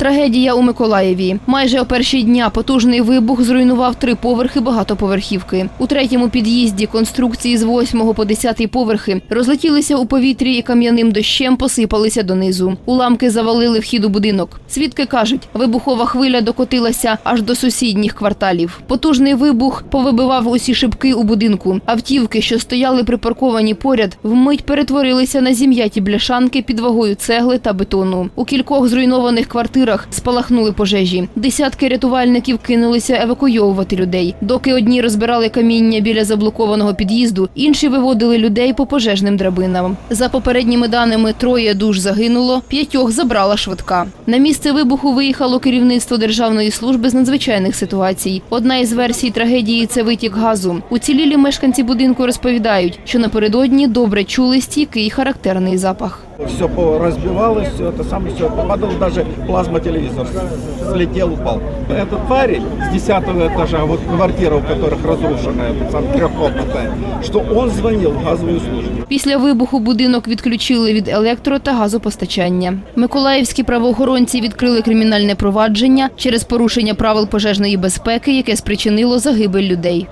Трагедія у Миколаєві. Майже о перші дня потужний вибух зруйнував три поверхи багатоповерхівки. У третьому під'їзді конструкції з 8 по 10 поверхи розлетілися у повітрі і кам'яним дощем посипалися донизу. Уламки завалили вхід у будинок. Свідки кажуть, вибухова хвиля докотилася аж до сусідніх кварталів. Потужний вибух повибивав усі шибки у будинку. Автівки, що стояли припарковані поряд, вмить перетворилися на зім'яті бляшанки під вагою цегли та бетону. У кількох зруйнованих квартирах спалахнули пожежі. Десятки рятувальників кинулися евакуйовувати людей. Доки одні розбирали каміння біля заблокованого під'їзду, інші виводили людей по пожежним драбинам. За попередніми даними, троє душ загинуло, п'ятьох забрала швидка. На місце вибуху виїхало керівництво Державної служби з надзвичайних ситуацій. Одна із версій трагедії це витік газу. Уцілілі мешканці будинку розповідають, що напередодні добре чули стійкий характерний запах. Все разбивалось, все это самое, все падал, даже плазма-телевизор слетел, упал. Этот парень с 10 этажа, вот квартира, у которых разрушенная, сам трехкомнатная, что он звонил в газовую службу. Після вибуху будинок відключили від електро та газопостачання. Миколаївські правоохоронці відкрили кримінальне провадження через порушення правил пожежної безпеки, яке спричинило загибель людей.